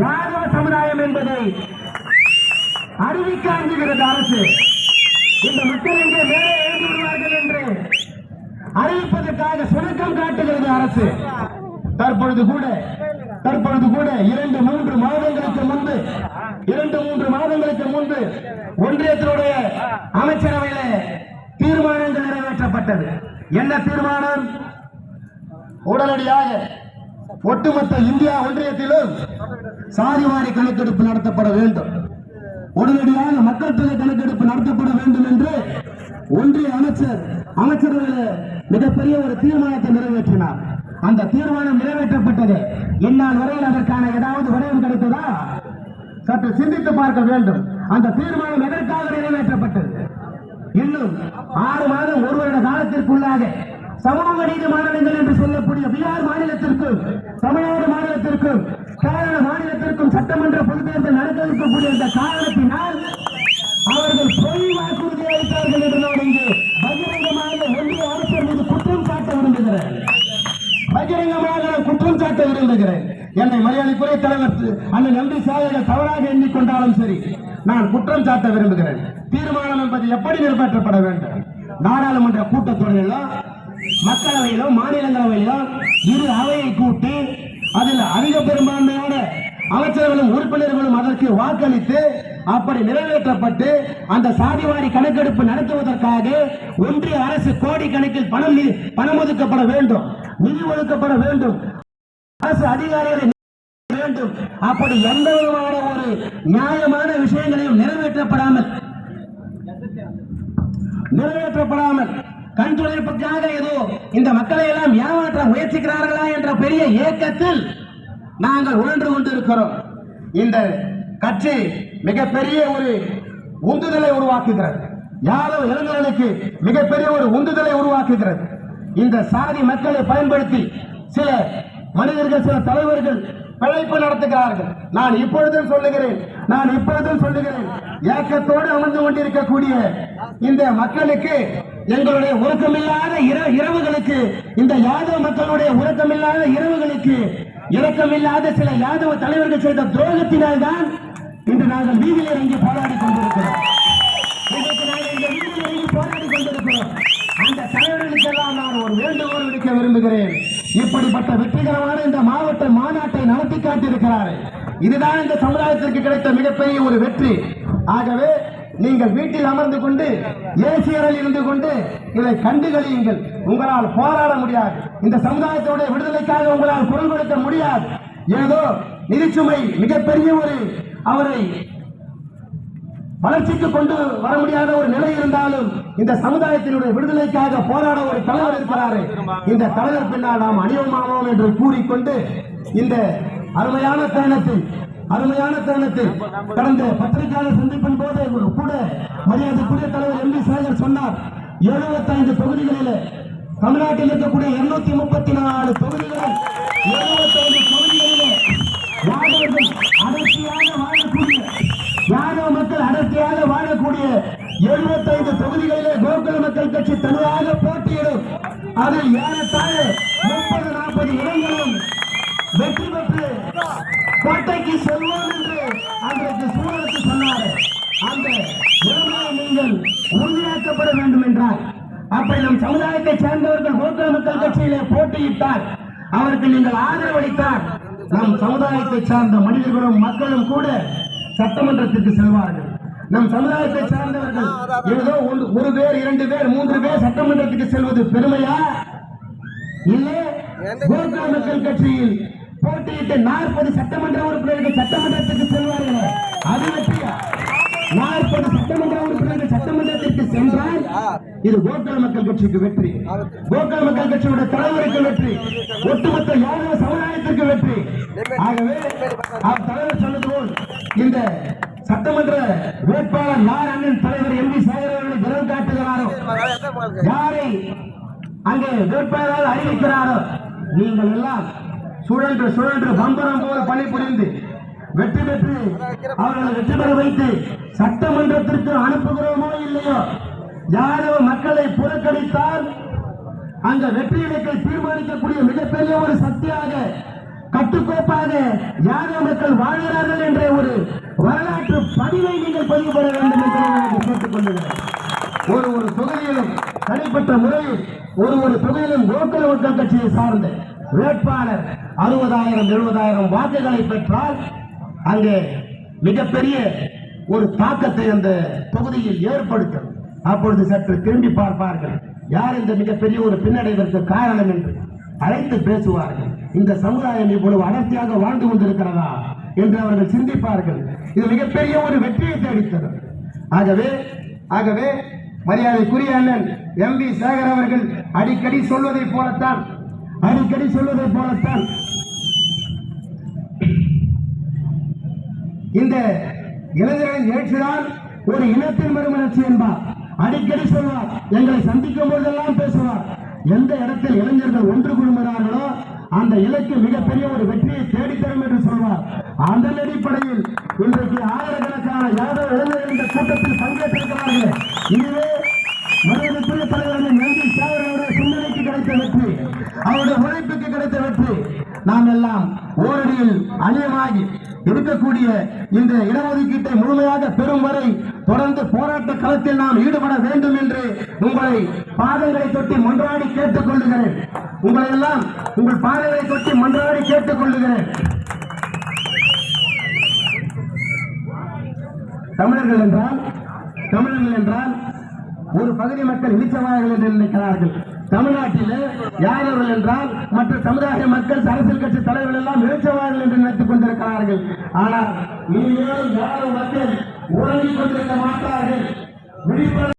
யாதவ சமுதாயம் என்பதை அறிவிக்க அஞ்சுகிறது அரசு. இந்த மக்கள் இங்கே மேலே எழுந்து விடுவார்கள் என்று அறிவிப்பதற்காக சுணக்கம் காட்டுகிறது அரசு. தற்பொழுது கூட தற்பொழுது கூட இரண்டு மூன்று மாதங்களுக்கு முன்பு இரண்டு மூன்று மாதங்களுக்கு முன்பு ஒன்றியத்தினுடைய அமைச்சரவையில தீர்மானங்கள் நிறைவேற்றப்பட்டது. என்ன தீர்மானம்? உடனடியாக ஒட்டுமொத்த இந்தியா ஒன்றியத்திலும் சாதிவாரி கணக்கெடுப்பு நடத்தப்பட வேண்டும். உடனடியாக மக்கள் தொகை கணக்கெடுப்பு நடத்தப்பட வேண்டும் என்று ஒன்றிய அமைச்சர் அமைச்சர்கள் மிகப்பெரிய ஒரு தீர்மானத்தை நிறைவேற்றினார். அந்த தீர்மானம் நிறைவேற்றப்பட்டது. இந்நாள் வரையில் அதற்கான ஏதாவது விடயம் கிடைத்ததா? சற்று சிந்தித்து பார்க்க வேண்டும். அந்த தீர்மானம் எதற்காக நிறைவேற்றப்பட்டது? இன்னும் ஆறு மாதம் ஒரு வருட காலத்திற்குள்ளாக சமூக நீதி மாநிலங்கள் என்று சொல்லக்கூடிய பீகார் மாநிலத்திற்கும் தமிழ்நாடு மாநிலத்திற்கும் கேரள மாநிலத்திற்கும் சட்டமன்ற பொதுத் தேர்தல் நடக்க இருக்கக்கூடிய இந்த காரணத்தினால் அவர்கள் பொய் வாக்குறுதி அளித்தார்கள் என்று நான் இங்கு பகிரங்கமாக ஒன்றிய அரசர் மீது குற்றம் சாட்ட விரும்புகிறேன். பகிரங்கமாக நான் குற்றம் சாட்ட விரும்புகிறேன். என்னை மரியாதைக்குரிய தலைவர் அந்த அண்ணன் எம்பி சாலைகள் தவறாக எண்ணிக்கொண்டாலும் சரி நான் குற்றம் சாட்ட விரும்புகிறேன். தீர்மானம் என்பது எப்படி நிறைவேற்றப்பட வேண்டும்? நாடாளுமன்ற கூட்டத்தொடரில் மக்களவையிலோ மாநிலங்களவையிலோ இரு அவையை கூட்டி அதில் அதிக பெரும்பான்மையோட அமைச்சர்களும் உறுப்பினர்களும் அதற்கு வாக்களித்து அப்படி நிறைவேற்றப்பட்டு அந்த சாதிவாரி கணக்கெடுப்பு நடத்துவதற்காக ஒன்றிய அரசு கோடி கணக்கில் பணம் பணம் ஒதுக்கப்பட வேண்டும் நிதி ஒதுக்கப்பட வேண்டும் அரசு அதிகாரிகளை வேண்டும். அப்படி எந்த விதமான ஒரு நியாயமான விஷயங்களையும் நிறைவேற்றப்படாமல் நிறைவேற்றப்படாமல் கண் துடைப்புக்காக ஏதோ இந்த மக்களை எல்லாம் ஏமாற்ற முயற்சிக்கிறார்களா என்ற பெரிய ஏக்கத்தில் நாங்கள் உணர்ந்து கொண்டிருக்கிறோம். இந்த கட்சி மிகப்பெரிய ஒரு உந்துதலை உருவாக்குகிறது. யாரோ இளைஞர்களுக்கு மிகப்பெரிய ஒரு உந்துதலை உருவாக்குகிறது. இந்த சாதி மக்களை பயன்படுத்தி சில மனிதர்கள் சில தலைவர்கள் பிழைப்பு நடத்துகிறார்கள். நான் இப்பொழுதும் சொல்லுகிறேன் நான் இப்பொழுதும் சொல்லுகிறேன். ஏக்கத்தோடு அமர்ந்து கொண்டிருக்கக்கூடிய இந்த மக்களுக்கு எங்களுடைய உறக்கமில்லாத இர- இரவுகளுக்கு இந்த யாதவ மக்களுடைய உறக்கமில்லாத இரவுகளுக்கு இரக்கமில்லாத சில யாதவ தலைவர்கள் செய்த துரோகத்தினால் தான் இன்று நாங்கள் வீதியில் இறங்கி போராடி கொண்டிருக்கிறோம். நாங்கள் போராடி கொண்டிருக்கிறோம். அந்த தலைவர்களுக்கெல்லாம் நான் ஒரு வேண்டுகோள் விடுக்க விரும்புகிறேன். இப்படிப்பட்ட வெற்றிகரமான இந்த மாவட்ட மாநாட்டை நடத்தி காட்டியிருக்கிறார்கள். இதுதான் இந்த சமுதாயத்திற்கு கிடைத்த மிகப்பெரிய ஒரு வெற்றி. ஆகவே நீங்கள் வீட்டில் அமர்ந்து கொண்டு ஏசியரில் இருந்து கொண்டு இதை கண்டு கழியுங்கள். உங்களால் போராட முடியாது. இந்த சமுதாயத்தோட விடுதலைக்காக உங்களால் குரல் கொடுக்க முடியாது. ஏதோ நிதிச்சுமை மிகப்பெரிய ஒரு அவரை வளர்ச்சிக்கு கொண்டு வர முடியாத ஒரு நிலை இருந்தாலும் இந்த சமுதாயத்தினுடைய விடுதலைக்காக போராட ஒரு தலைவர் இருக்கிறாரு. இந்த தலைவர் பின்னால் நாம் அணியமாவோம் என்று கூறிக்கொண்டு இந்த அருமையான தருணத்தில் அருமையான தருணத்தில் கடந்த பத்திரிகையாளர் சந்திப்பின் போது கூட மரியாதைக்குரிய தலைவர் எம் பி சேகர் சொன்னார். எழுபத்தைந்து தொகுதிகளில் தமிழ்நாட்டில் இருக்கக்கூடிய இருநூத்தி முப்பத்தி நாலு தொகுதிகளில் எழுபத்தைந்து தொகுதிகளிலே யாதவர்கள் அடர்த்தியாக வாழக்கூடிய யாதவ மக்கள் அடர்த்தியாக வாழக்கூடிய எழுபத்தைந்து தொகுதிகளிலே கோகுல மக்கள் கட்சி தனியாக போட்டியிடும். அதில் ஏறத்தாழ கோட்டைக்கு செல்வோம் என்று அன்றைக்கு சூழலுக்கு சொன்னார். அந்த நிலைமையை நீங்கள் உறுதியாக்கப்பட வேண்டும் என்றால் அப்படி நம் சமுதாயத்தை சேர்ந்தவர்கள் கோகுல மக்கள் கட்சியிலே போட்டியிட்டால் அவருக்கு நீங்கள் ஆதரவளித்தால் நம் சமுதாயத்தை சார்ந்த மனிதர்களும் மக்களும் கூட சட்டமன்றத்திற்கு செல்வார்கள். நம் சமுதாயத்தை சார்ந்தவர்கள் ஏதோ ஒரு- ஒரு பேர் இரண்டு பேர் மூன்று பேர் சட்டமன்றத்துக்கு செல்வது பெருமையா? இல்லை? மக்கள் கட்சியில் போட்டியிட்டு நாற்பது சட்டமன்ற உறுப்பினர்கள் சட்டமன்றத்திற்கு செல்வார்கள். அது வெற்றியா? நாற்பது சட்டமன்ற உறுப்பினர்கள் சட்டமன்றத்திற்கு சென்றால் இது கோகுல மக்கள் கட்சிக்கு வெற்றி. கோகுல மக்கள் கட்சியுடைய தலைவருக்கு வெற்றி. ஒட்டுமொத்த யாதவ சமுதாயத்திற்கு வெற்றி. ஆகவே தலைவர் சொன்னது போல் இந்த சட்டமன்ற வேட்பாளர் யார் அண்ணன் தலைவர் எம் பி சேகர் அவர்களை விரல் காட்டுகிறாரோ? யாரை அங்கே வேட்பாளரால் அறிவிக்கிறாரோ? நீங்கள் எல்லாம் சுழன்று சுழன்று பம்பரம் போல பணிபுரிந்து வெற்றி பெற்று அவர்களை வெற்றி பெற வைத்து சட்டமன்றத்திற்கு அனுப்புகிறோமோ இல்லையோ யாரோ மக்களை புறக்கணித்தால் அந்த வெற்றி இலக்கை தீர்மானிக்கக்கூடிய மிகப்பெரிய ஒரு சக்தியாக கட்டுக்கோப்பாக யாரோ மக்கள் வாழ்கிறார்கள் என்ற ஒரு வரலாற்று பதிவை நீங்கள் பதிவு பெற வேண்டும் என்று நான் கேட்டுக் கொள்கிறேன். ஒரு ஒரு தொகுதியிலும் தனிப்பட்ட முறையில் ஒரு ஒரு தொகுதியிலும் லோக்கல் மக்கள் கட்சியை சார்ந்த வேட்பாளர் அறுபதாயிரம் எழுபதாயிரம் வாக்குகளை பெற்றால் அங்கே மிகப்பெரிய ஒரு தாக்கத்தை அந்த தொகுதியில் ஏற்படுத்தும் அப்பொழுது சற்று திரும்பி பார்ப்பார்கள். யார் இந்த மிகப்பெரிய ஒரு பின்னடைவிற்கு காரணம் என்று? அழைத்து பேசுவார்கள். இந்த சமுதாயம் இவ்வளவு அடர்த்தியாக வாழ்ந்து கொண்டிருக்கிறதா என்று அவர்கள் சிந்திப்பார்கள். இது மிகப்பெரிய ஒரு வெற்றியை தேடித்தரும். ஆகவே ஆகவே மரியாதைக்குரிய அண்ணன் எம் வி சேகர் அவர்கள் அடிக்கடி சொல்வதைப் போலத்தான் அடிக்கடி சொல்வதைப் போலத்தான் இந்த இளைஞர்களின் ஏற்றுதான் ஒரு இனத்தின் மறுமலர்ச்சி என்பார். அடிக்கடி சொல்வார் எங்களை சந்திக்கும் போதெல்லாம் பேசுவார். எந்த இடத்தில் இளைஞர்கள் ஒன்று குழுமுகிறார்களோ அந்த இலக்கு மிகப்பெரிய ஒரு வெற்றியை தேடித்தரும் என்று சொல்வார். அந்த அடிப்படையில் இன்றைக்கு ஆயிரக்கணக்கான யாதவ இளைஞர்கள் இந்த கூட்டத்தில் பங்கேற்றிருக்கிறார்கள். இதுவே மனிதத்துறை தலைவர்கள் நன்றி சேவர்களுடைய சிந்தனைக்கு கிடைத்த வெற்றி அவருடைய உழைப்புக்கு கிடைத்த வெற்றி. நாம் எல்லாம் ஓரடியில் அழியமாகி இருக்கக்கூடிய இந்த இடஒதுக்கீட்டை முழுமையாக பெறும் வரை தொடர்ந்து போராட்ட களத்தில் நாம் ஈடுபட வேண்டும் என்று உங்களை பாதங்களை தொட்டி மன்றாடி கேட்டுக் கொள்ளுகிறேன். உங்களை எல்லாம் உங்கள் பாதங்களை தொட்டி மன்றாடி கேட்டுக் கொள்ளுகிறேன். தமிழர்கள் என்றால் தமிழர்கள் என்றால் ஒரு பகுதி மக்கள் இழிச்சவாயர்கள் என்று நினைக்கிறார்கள். தமிழ்நாட்டில் யாதவர்கள் என்றால் மற்ற சமுதாய மக்கள் அரசியல் கட்சி தலைவர்கள் எல்லாம் இழிச்சவாயர்கள் என்று நினைத்துக் கொண்டிருக்கிறார்கள். ஆனால் இனிமேல் யாதவ மக்கள் உறங்கிக் கொண்டிருக்க மாட்டார்கள்? விழிப்புணர்வு